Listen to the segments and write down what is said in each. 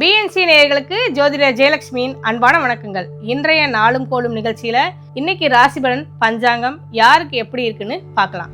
BNC நேயர்களுக்கு ஜோதிடர் ஜெயலட்சுமியின் அன்பான வணக்கங்கள். இன்றைய நாளும் கோலும் நிகழ்ச்சியில இன்னைக்கு ராசிபலன் பஞ்சாங்கம் யாருக்கு எப்படி இருக்குன்னு பார்க்கலாம்.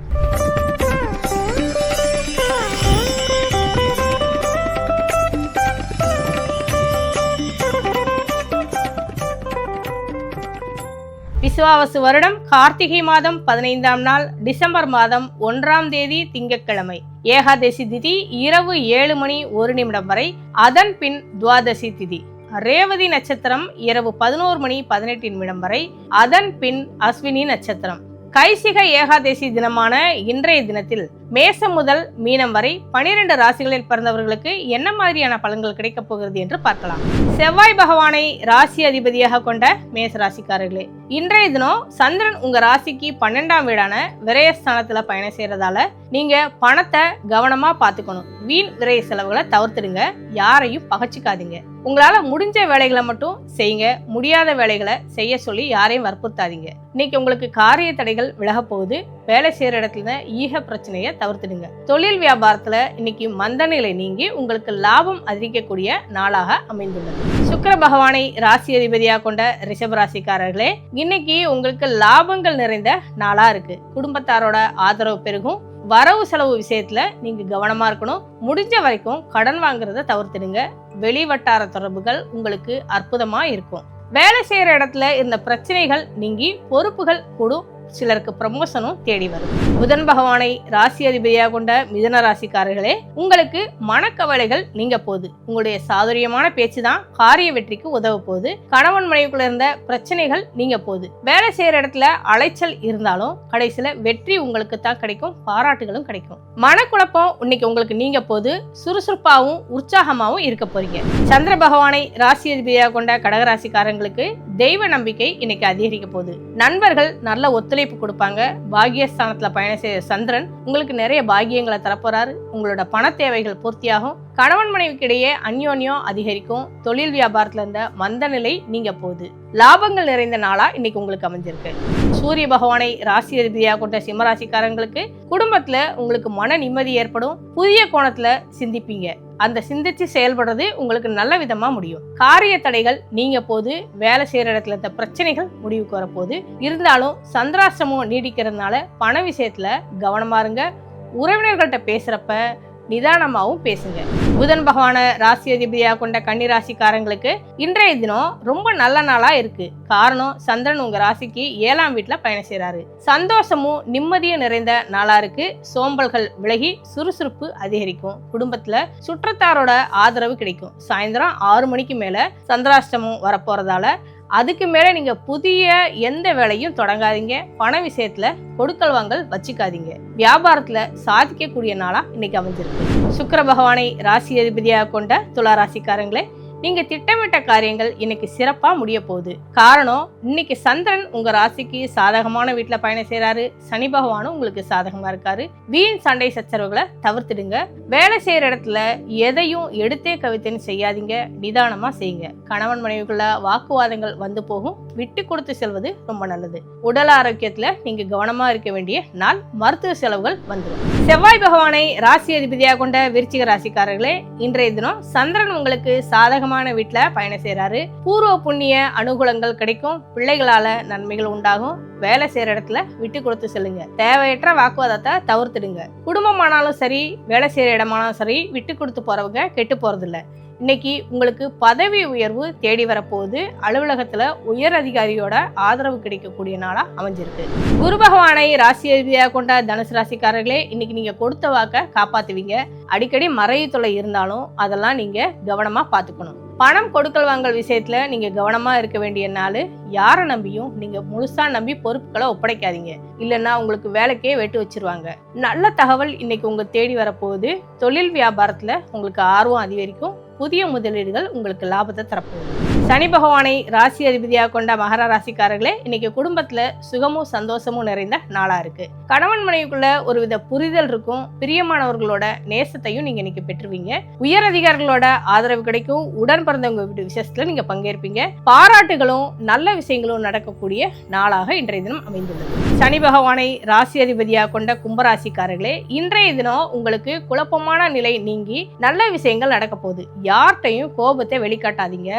விசுவாவசு வருடம் கார்த்திகை மாதம் பதினைந்தாம் நாள் டிசம்பர் மாதம் ஒன்றாம் தேதி திங்கட்கிழமை. ஏகாதசி திதி இரவு ஏழு மணி ஒரு நிமிடம் வரை அதன் பின் துவாதசி திதி. ரேவதி நட்சத்திரம் இரவு பதினோரு மணி பதினெட்டு நிமிடம் வரை அதன் பின் அஸ்வினி நட்சத்திரம். கைசிக ஏகாதசி தினமான இன்றைய தினத்தில் மேசம் முதல் மீனம் வரை பனிரெண்டு ராசிகளில் பிறந்தவர்களுக்கு என்ன மாதிரியான பலன்கள் கிடைக்கப் போகிறது என்று பார்க்கலாம். செவ்வாய் பகவானை ராசி அதிபதியாக கொண்ட மேச ராசிக்காரர்களே இன்றைய தினம் சந்திரன் உங்க ராசிக்கு பன்னெண்டாம் வீடான விரயஸ்தானத்துல பயணம் செய்யறதால நீங்க பணத்தை கவனமா பாத்துக்கணும் வீண் விரய செலவுகளை தவிர்த்துடுங்க யாரையும் பகச்சிக்காதீங்க. உங்களால முடிஞ்ச வேலைகளை மட்டும் செய்யுங்க முடியாத வேலைகளை செய்ய சொல்லி யாரையும் வற்புறுத்தாதீங்க. இன்னைக்கு உங்களுக்கு காரிய தடைகள் விலக போகுது வேலை செய்கிற இடத்துல ஈக பிரச்சனையை தவிர்த்துடுங்க. தொழில் வியாபாரத்தில் இன்னைக்கு மந்த நிலை நீங்கி உங்களுக்கு லாபம் அதிகரிக்கக்கூடிய நாளாக அமைந்துள்ளது. சுக்கர பகவானை ராசி அதிபதியாக கொண்ட ரிஷப ராசிக்காரர்களே இன்னைக்கு உங்களுக்கு லாபங்கள் நிறைந்த நாளாக இருக்கு. குடும்பத்தாரோட ஆதரவு பெருகும். வரவு செலவு விஷயத்துல நீங்க கவனமா இருக்கணும். முடிஞ்ச வரைக்கும் கடன் வாங்குறத தவிர்த்துடுங்க. வெளி வட்டார தொடர்புகள் உங்களுக்கு அற்புதமா இருக்கும். வேலை செய்யற இடத்துல இருந்த பிரச்சனைகள் நீங்கி பொறுப்புகள் கூடும். சிலருக்கு ப்ரமோஷனும் தேடி வரும் புதன் பகவானை ராசி அதிபதியாக கொண்ட மிதன ராசிக்காரர்களே உங்களுக்கு மனக்கவலைகள் நீங்க போகுது. உங்களுடைய சாதுரியமான பேச்சு தான் காரிய வெற்றிக்கு உதவ போகுது. கணவன் மனைவிக்குள்ள இருந்த பிரச்சனைகள் நீங்க போகுது. வேலை செய்யற இடத்துல அலைச்சல் இருந்தாலும் கடைசியில வெற்றி உங்களுக்கு தான் கிடைக்கும் பாராட்டுகளும் கிடைக்கும். மனக்குழப்பம் இன்னைக்கு உங்களுக்கு நீங்க போது சுறுசுறுப்பாகவும் உற்சாகமாகவும் இருக்க போறீங்க. சந்திர பகவானை ராசி அதிபதியாக கொண்ட கடகராசிக்காரங்களுக்கு தெய்வ நம்பிக்கை இன்னைக்கு அதிகரிக்க போகுது. நண்பர்கள் நல்ல ஒத்துழைப்பு கொடுப்பாங்க. பாகியஸ்தானத்துல பயணம் செய்த சந்திரன் உங்களுக்கு நிறைய பாகியங்களை தரப்போறாரு. உங்களோட பண தேவைகள் பூர்த்தியாகும். கணவன் மனைவிக்கு இடையே அந்யோன்யம் அதிகரிக்கும். தொழில் வியாபாரத்துல இருந்த மந்த நிலை நீங்க போகுது. லாபங்கள் நிறைந்த நாளா இன்னைக்கு உங்களுக்கு அமைஞ்சிருக்கு. சூரிய பகவானை ராசி அதிபதியாக கொண்ட சிம்மராசிக்காரங்களுக்கு குடும்பத்துல உங்களுக்கு மன நிம்மதி ஏற்படும். புதிய கோணத்துல சிந்திப்பீங்க. அந்த சிந்திச்சு செயல்படுறது உங்களுக்கு நல்ல விதமா முடியும். காரிய தடைகள் நீங்க போது வேலை செய்யற இடத்துல இருந்த பிரச்சனைகள் முடிவுக்கு வரப்போகுது. இருந்தாலும் சந்திராசிரமம் நீடிக்கிறதுனால பண விஷயத்துல கவனமா இருங்க. உறவினர்கள்ட்ட பேசுறப்ப நிதானமாகவும் பேசுங்க. புதன் பகவான ராசி அதிபதியாக கொண்ட கன்னி ராசிக்காரங்களுக்கு இன்றைய தினம் ரொம்ப நல்ல நாளா இருக்கு. காரணம் சந்திரன் உங்க ராசிக்கு ஏழாம் வீட்டுல பயணம் செய்றாரு. சந்தோஷமும் நிம்மதியும் நிறைந்த நாளா இருக்கு. சோம்பல்கள் விலகி சுறுசுறுப்பு அதிகரிக்கும். குடும்பத்துல சுற்றத்தாரோட ஆதரவு கிடைக்கும். சாயந்தரம் ஆறு மணிக்கு மேல சந்திராஷ்டமம் வரப்போறதால அதுக்கு மேலே நீங்கள் புதிய எந்த வேலையும் தொடங்காதீங்க. பண விஷயத்தில் கொடுக்கல் வாங்கல் வச்சுக்காதீங்க. வியாபாரத்தில் சாதிக்கக்கூடிய நாளாக இன்னைக்கு அமைஞ்சிருக்கு. சுக்கர பகவானை ராசி அதிபதியாக கொண்ட துலா ராசிக்காரங்களே நீங்க திட்டமிட்ட காரியங்கள் இன்னைக்கு சிறப்பா முடிய போகுது காரணம் இன்னைக்கு சந்திரன் உங்க ராசிக்கு சாதகமான வீட்டுல பயணம் செய்கிறாரு சனி பகவானும் உங்களுக்கு சாதகமா இருக்காரு. வீண் சண்டை சச்சரவுகளை தவிர்த்துடுங்க. வேலை செய்யற இடத்துல எதையும் எடுத்தே கவித்தேன்னு செய்யாதீங்க. நிதானமா செய்யுங்க. கணவன் மனைவிக்குள்ள வாக்குவாதங்கள் வந்து போகும். விட்டு கொடுத்து செல்வது ரொம்ப நல்லது. உடல் ஆரோக்கியத்துல நீங்க கவனமா இருக்க வேண்டிய நாள். மருத்துவ செலவுகள் வந்துடும். செவ்வாய் பகவானை ராசி அதிபதியாக கொண்ட விருச்சிக ராசிக்காரர்களே இன்றைய தினம் சந்திரன் உங்களுக்கு சாதகம் சாதகமான வீட்டில் பயணம் செய்றாரு. பூர்வ புண்ணிய அனுகூலங்கள் கிடைக்கும். பிள்ளைகளால நன்மைகள் உண்டாகும். வேலை செய்யற இடத்துல விட்டு கொடுத்து செல்லுங்க. தேவையற்ற வாக்குவாதத்தை தவிர்த்துடுங்க. குடும்பமானாலும் சரி வேலை செய்யற இடமானாலும் சரி விட்டு கொடுத்து போறவங்க கெட்டு போறதில்லை. இன்னைக்கு உங்களுக்கு பதவி உயர்வு தேடி வரப்போகுது. அலுவலகத்துல உயர் அதிகாரியோட ஆதரவு கிடைக்கக்கூடிய நாளா அமைஞ்சிருக்கு. குரு பகவானை ராசி அதிபதியாக கொண்ட தனுசு ராசிக்காரர்களே இன்னைக்கு நீங்க கொடுத்த வாக்க காப்பாத்துவீங்க. அடிக்கடி மறைவு தொலை இருந்தாலும் அதெல்லாம் நீங்க கவனமா பாத்துக்கணும் பணம் கொடுக்கல் வாங்கல் விஷயத்தில் நீங்கள் கவனமாக இருக்க வேண்டிய நாள் யாரை நம்பியும் நீங்கள் முழுசாக நம்பி பொறுப்புகளை ஒப்படைக்காதீங்க. இல்லைன்னா உங்களுக்கு வேலைக்கே வெட்டு வச்சிருவாங்க. நல்ல தகவல் இன்னைக்கு உங்கள் தேடி வரப்போகுது. தொழில் வியாபாரத்தில் உங்களுக்கு ஆர்வம் அதிகரிக்கும். புதிய முதலீடுகள் உங்களுக்கு லாபத்தை தரப்போகுது. சனி பகவானை ராசி அதிபதியாக கொண்ட மகர ராசிக்காரர்களே இன்னைக்கு குடும்பத்துல சுகமும் சந்தோஷமும் நிறைந்த நாளா இருக்கு. கணவன் மனைவிக்குள்ள ஒருவித புரிதல் இருக்கும். பிரியமானவர்களோட நேசத்தையும் நீங்க இன்னைக்கு பெற்றுவீங்க. உயர் அதிகாரிகளோட ஆதரவு கிடைக்கும். உடன் பிறந்தவங்க வீட்டு விசேஷத்துல நீங்க பங்கேற்பீங்க. பாராட்டுகளும் நல்ல விஷயங்களும் நடக்கக்கூடிய நாளாக இன்றைய தினம் அமைந்துள்ளது. சனி பகவானை ராசி அதிபதியாக கொண்ட கும்பராசிக்காரர்களே இன்றைய தினம் உங்களுக்கு குழப்பமான நிலை நீங்கி நல்ல விஷயங்கள் நடக்க போகுது. யார்கிட்டையும் கோபத்தை வெளிக்காட்டாதீங்க.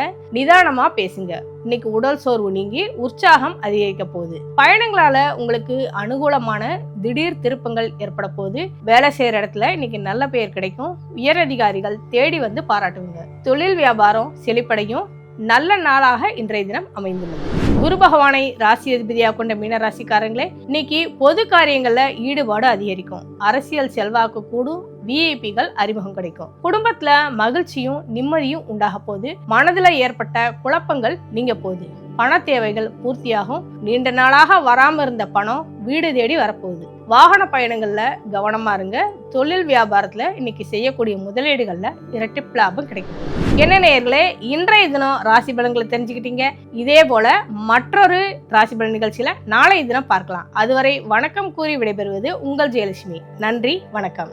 நிதானமா பேசுங்க. இன்னைக்கு உடல் சோர்வு நீங்கி உற்சாகம் அதிகரிக்க போகுது. பயணங்களால உங்களுக்கு அனுகூலமான திடீர் திருப்பங்கள் ஏற்பட போகுது. வேலை செய்யற இடத்துல இன்னைக்கு நல்ல பெயர் கிடைக்கும். உயரதிகாரிகள் தேடி வந்து பாராட்டுவீங்க தொழில் வியாபாரம் செழிப்படையும். நல்ல நாளாக இன்றைய தினம் அமைந்துள்ளது. குரு பகவானை ராசி அதிபதியாக கொண்ட மீனராசிக்காரங்களே இன்னைக்கு பொது காரியங்கள்ல ஈடுபாடு அதிகரிக்கும். அரசியல் செல்வாக்கு கூடும் விஐபிகள் அறிமுகம் கிடைக்கும். குடும்பத்துல மகிழ்ச்சியும் நிம்மதியும் உண்டாக போகுது. மனதில் ஏற்பட்ட குழப்பங்கள் நீங்க போகுது. பண தேவைகள் பூர்த்தியாகும். நீண்ட நாளாக வராம இருந்த பணம் வீடு தேடி வரப்போகுது. வாகன பயணங்கள்ல கவனமா இருங்க. தொழில் வியாபாரத்துல இன்னைக்கு செய்யக்கூடிய முதலீடுகள்ல இரட்டிப்பு லாபம் கிடைக்கும். என்ன நேயர்களே இன்றைய தினம் ராசி பலன்களை தெரிஞ்சுக்கிட்டீங்க. இதே போல மற்றொரு ராசி பலன் நிகழ்ச்சியில நாளைய தினம் பார்க்கலாம். அதுவரை வணக்கம் கூறி விடைபெறுவது உங்கள் ஜெயலட்சுமி. நன்றி வணக்கம்.